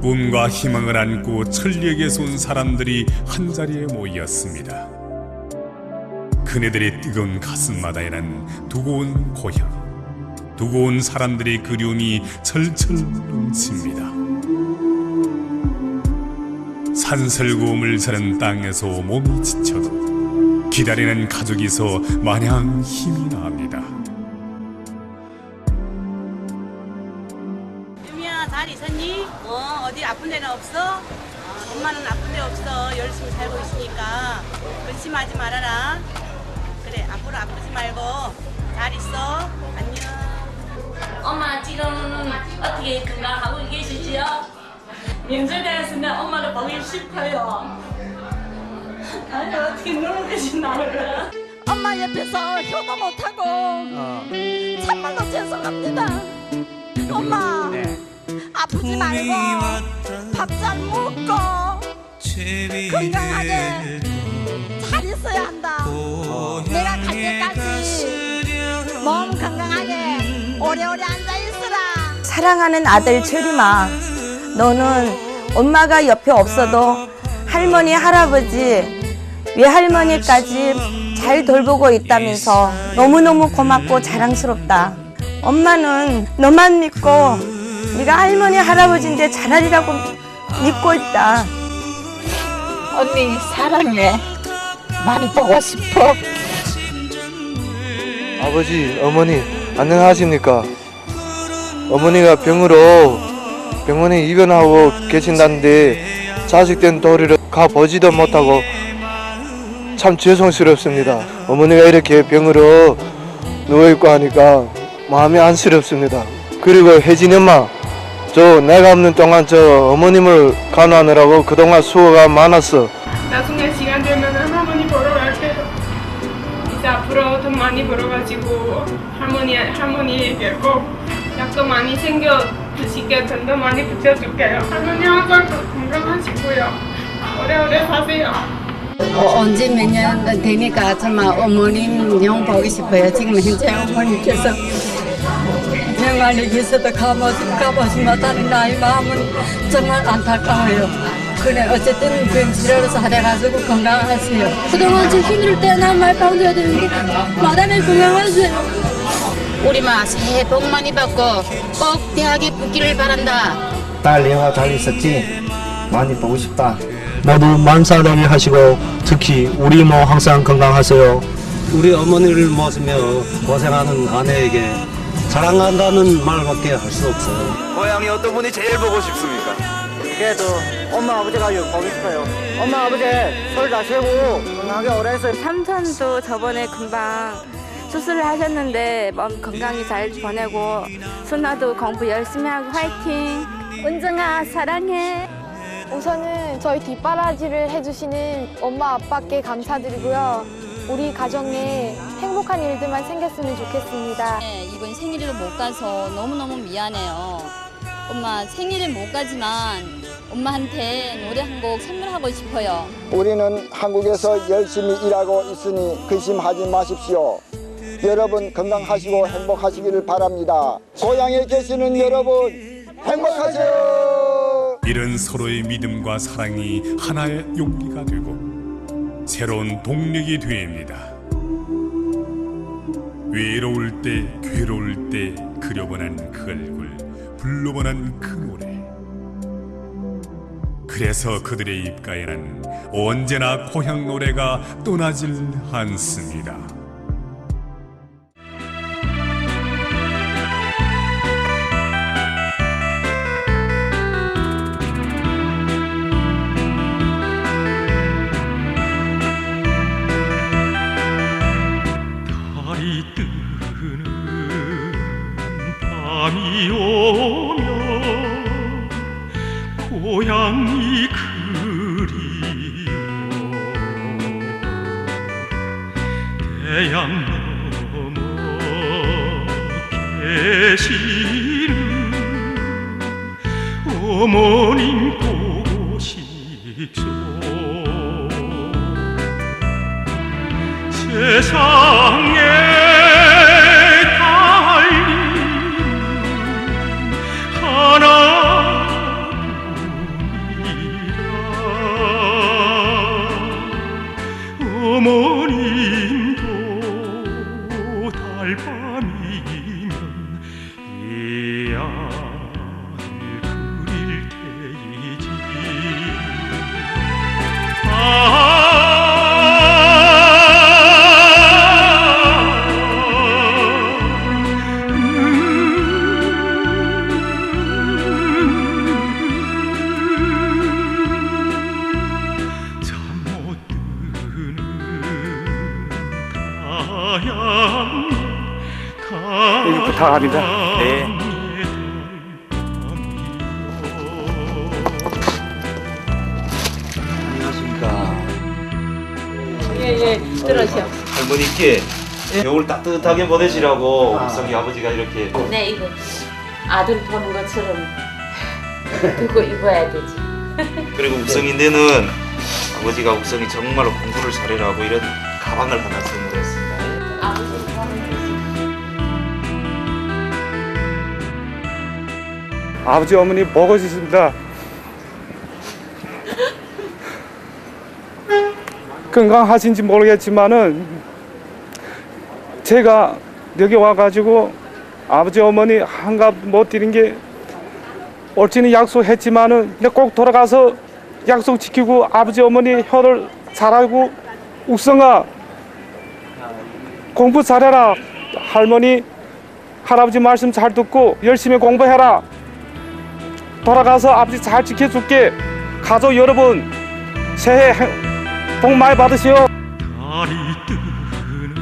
꿈과 희망을 안고 천리에게서 온 사람들이 한자리에 모였습니다. 그네들의 뜨거운 가슴마다에는 두고 온 고향, 두고 온 사람들의 그리움이 철철 넘칩니다. 산설고음을 저는 땅에서 몸이 지쳐도 기다리는 가족이서 마냥 힘이 납니다. 없어? 어, 엄마는 아픈 데 없어 열심히 살고 있으니까 근심하지 말아라 그래 앞으로 아프지 말고 잘 있어 안녕 엄마 지금은 어떻게 건강하고 계시지요? 명절되었으면 엄마를 보기 싶어요. 아니 어떻게 계신다 그래? 엄마 옆에서 효도 못하고 참말로 죄송합니다. 엄마 아프지 말고 밥 잘 먹고 건강하게 잘 있어야 한다. 내가 갈 때까지 몸 건강하게 오래오래 앉아 있으라. 사랑하는 아들 철이마 너는 엄마가 옆에 없어도 할머니 할아버지 외할머니까지 잘 돌보고 있다면서 너무너무 고맙고 자랑스럽다 엄마는 너만 믿고 네가 할머니 할아버지인데 잘하리라고 믿고 있다 언니 사랑해. 많이 보고 싶어. 아버지, 어머니, 안녕하십니까? 어머니가 병으로 병원에 입원하고 계신다는데 자식된 도리를 가보지도 못하고 참 죄송스럽습니다. 어머니가 이렇게 병으로 누워있고 하니까 마음이 안쓰럽습니다. 그리고 혜진이 엄마, 저 내가 없는 동안 저 어머님을 간호하느라고 그동안 수고가 많았어. 나중에 시간 되면 할머니 보러 갈게요. 이제 앞으로 돈 많이 벌어가지고 할머니 할머니에게 꼭 약도 많이 챙겨 드시게 돈도 많이 붙여줄게요. 할머니 항상 건강하시고요. 오래오래 사세요. 어, 언제 몇 년 되니까 정말 어머님 영 보고 싶어요. 지금 현재 어머니께서 병원에 있어도 가보지, 가보지 못하는 나이 마음은 정말 안타까워요. 그래 어쨌든 병 치료를 잘해가지고 건강하세요. 그동안 제 힘들 때나 말 방줘야 되는데 마담에 건강하세요. 우리마 새해 복 많이 받고 꼭 대학에 붙기를 바란다. 딸 예화 잘 있었지? 많이 보고 싶다. 모두 만사다리 하시고 특히 우리 모 항상 건강하세요. 우리 어머니를 모시며 고생하는 아내에게 사랑한다는 말밖에 할 수 없어요. 고향이 어떤 분이 제일 보고 싶습니까? 그래도 엄마 아버지가 보고 싶어요. 엄마 아버지 설 다시고 건강하게 오래 해서 삼촌도 저번에 금방 수술을 하셨는데 몸 건강히 잘 보내고 순아도 공부 열심히 하고 화이팅 은정아 사랑해 우선은 저희 뒷바라지를 해주시는 엄마 아빠께 감사드리고요. 우리 가정에 행복한 일들만 생겼으면 좋겠습니다. 네, 이번 생일을 못 가서 너무너무 미안해요. 엄마 생일은 못 가지만 엄마한테 노래 한 곡 선물하고 싶어요. 우리는 한국에서 열심히 일하고 있으니 근심하지 마십시오. 여러분 건강하시고 행복하시기를 바랍니다. 고향에 계시는 여러분 행복하세요. 이런 서로의 믿음과 사랑이 하나의 용기가 되고 새로운 동력이 됩니다. 외로울 때, 괴로울 때 그려보는 그 얼굴, 불러보는 그 노래. 그래서 그들의 입가에는 언제나 고향 노래가 떠나질 않습니다. 태양 넘어 계시는 어머님 보고 싶소 세상에 부탁합니다. 네. 안녕하십니까. 예예 들어오셔. 할머니께 겨울 따뜻하게 보내시라고 옥성이 아버지가 이렇게 네 이거 아들 보는 것처럼 그거 입어야 되지. 그리고 옥성인데는 아버지가 옥성이 정말로 공부를 잘해라고 이런 가방을 하나 선물했습니 아버지 어머니 싶습니다. 건강하신지 모르겠지만은 제가 여기 와가지고 아버지 어머니 한갑 못 드린 게 옳지는 약속했지만은 꼭 돌아가서 약속 지키고 아버지 어머니 혀를 잘하고 욱성아 공부 잘해라 할머니 할아버지 말씀 잘 듣고 열심히 공부해라 돌아가서 아버지 잘 지켜줄게. 가족 여러분 새해 행- 복 많이 받으시오. 달이 뜨는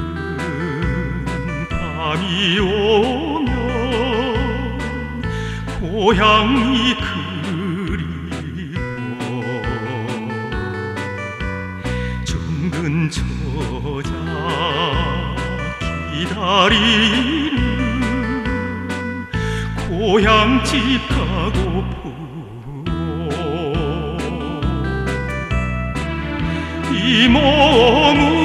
밤이 오면 고향이 저자 기다리는 고향집 가 고픈 이몸